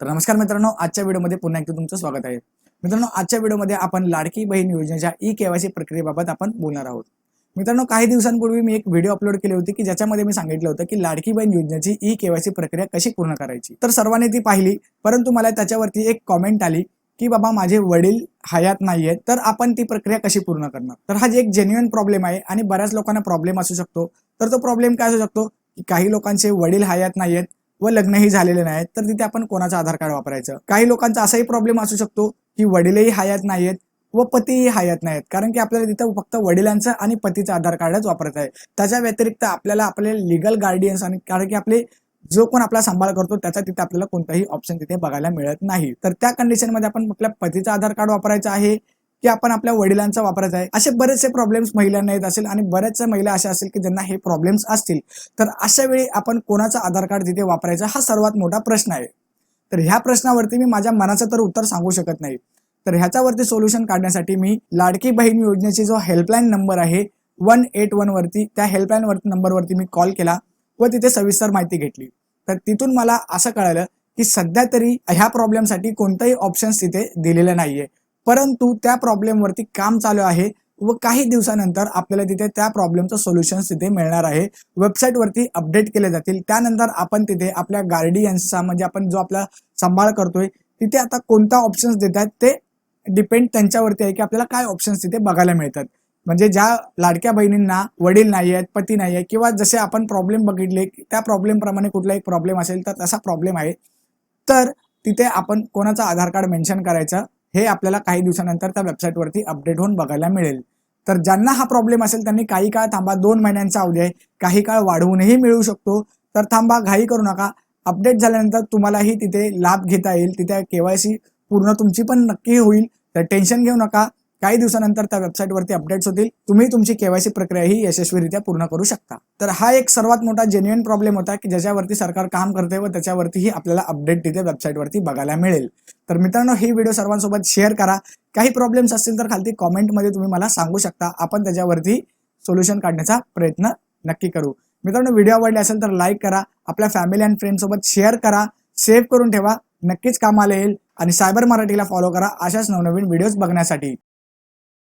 तर नमस्कार मित्रांनो आजच्या व्हिडिओमध्ये पुन्हा एकदा तुमचं स्वागत आहे. मित्रांनो आजच्या व्हिडिओमध्ये आपण लाडकी बहीण योजनेच्या ई केवायसी प्रक्रियेबाबत आपण बोलणार आहोत. मित्रांनो काही दिवसांपूर्वी मी एक व्हिडिओ अपलोड केली होती की ज्याच्यामध्ये मी सांगितलं होतं की लाडकी बहीण योजनेची ई केवायसी प्रक्रिया कशी पूर्ण करायची. तर सर्वांनी ती पाहिली परंतु मला त्याच्यावरती एक कॉमेंट आली की बाबा माझे वडील हयात नाहीयेत तर आपण ती प्रक्रिया कशी पूर्ण करणार? तर हा जे एक जेन्युअन प्रॉब्लेम आहे आणि बऱ्याच लोकांना प्रॉब्लेम असू शकतो. तर तो प्रॉब्लेम काय असू शकतो? की काही लोकांचे वडील हयात नाहीयेत व लग्नही झालेले नाहीत तर तिथे आपण कोणाचं आधार कार्ड वापरायचं? काही लोकांचा असाही प्रॉब्लेम असू शकतो की वडीलही हयात नाहीयेत व पतीही हयात नाहीत कारण की आपल्याला तिथं फक्त वडिलांचं आणि पतीचं आधार कार्डच वापरत आहे. त्याच्या व्यतिरिक्त आपल्याला आपले लिगल गार्डियन्स आणि कारण की आपले जो कोण आपला सांभाळ करतो त्याचा तिथे आपल्याला कोणताही ऑप्शन तिथे बघायला मिळत नाही. तर त्या कंडिशनमध्ये आपण आपल्या पतीचं आधार कार्ड वापरायचं आहे की आपण आपल्या वडिलांचा वापरत आहे. असे बरेचसे प्रॉब्लेम्स महिलांना येत असेल आणि बऱ्याचशा महिला अशा असेल की ज्यांना हे प्रॉब्लेम्स असतील. तर अशा वेळी आपण कोणाचा आधार कार्ड तिथे वापरायचा हा सर्वात मोठा प्रश्न आहे. तर ह्या प्रश्नावरती मी माझ्या मनाचं तर उत्तर सांगू शकत नाही. तर ह्याच्यावरती सोल्युशन काढण्यासाठी मी लाडकी बहीण योजनेची जो हेल्पलाईन नंबर आहे वन एट वन वरती त्या हेल्पलाईन वरती नंबरवरती मी कॉल केला व तिथे सविस्तर माहिती घेतली. तर तिथून मला असं कळालं की सध्या तरी ह्या प्रॉब्लेमसाठी कोणताही ऑप्शन्स तिथे दिलेलं नाहीये. परंतु त्या प्रॉब्लेमवरती काम चालू आहे व काही दिवसानंतर आपल्याला तिथे त्या प्रॉब्लेमचं सोल्युशन तिथे मिळणार आहे. वेबसाईटवरती अपडेट केले जातील. त्यानंतर आपण तिथे आपल्या गार्डियन्सचा म्हणजे आपण जो आपला सांभाळ करतोय तिथे आता कोणता ऑप्शन्स देतात ते डिपेंड त्यांच्यावरती आहे की आपल्याला काय ऑप्शन्स तिथे बघायला मिळतात. म्हणजे ज्या लाडक्या बहिणींना वडील नाही आहेत पती नाही आहे किंवा जसे आपण प्रॉब्लेम बघितले त्या प्रॉब्लेमप्रमाणे कुठला एक प्रॉब्लेम असेल तर तसा प्रॉब्लेम आहे. तर तिथे आपण कोणाचा आधार कार्ड मेन्शन करायचं हे आपल्याला काही दिवसानंतर त्या वेबसाईटवरती अपडेट होऊन बघायला मिळेल. तर ज्यांना हा प्रॉब्लेम असेल त्यांनी काही काळ थांबा. दोन महिन्यांचा अवधी आहे. काही काळ वाढवूनही मिळू शकतो. तर थांबा घाई करू नका. अपडेट झाल्यानंतर तुम्हालाही तिथे लाभ घेता येईल. तिथे केवायसी पूर्ण तुमची पण नक्की होईल. तर टेन्शन घेऊ नका. काही दिवसानंतर त्या वेबसाईटवरती अपडेट्स होतील. तुम्ही तुमची केवायसी प्रक्रिया ही यशस्वीरित्या पूर्ण करू शकता. तर हा एक सर्वात मोठा जेन्युअन प्रॉब्लेम होता की ज्याच्यावरती सरकार काम करते व त्याच्यावरतीही आपल्याला अपडेट तिथे वेबसाईटवरती बघायला मिळेल. तर मित्रांनो ही व्हिडिओ सर्वांसोबत शेअर करा. काही प्रॉब्लेम्स असतील तर खालती कॉमेंटमध्ये तुम्ही मला सांगू शकता. आपण त्याच्यावरती सोल्युशन काढण्याचा प्रयत्न नक्की करू. मित्रांनो व्हिडिओ आवडले असेल तर लाईक करा. आपल्या फॅमिली अँड फ्रेंड सोबत शेअर करा. सेव्ह करून ठेवा. नक्कीच कामाला येईल. आणि सायबर मराठीला फॉलो करा. अशाच नवनवीन व्हिडिओज बघण्यासाठी.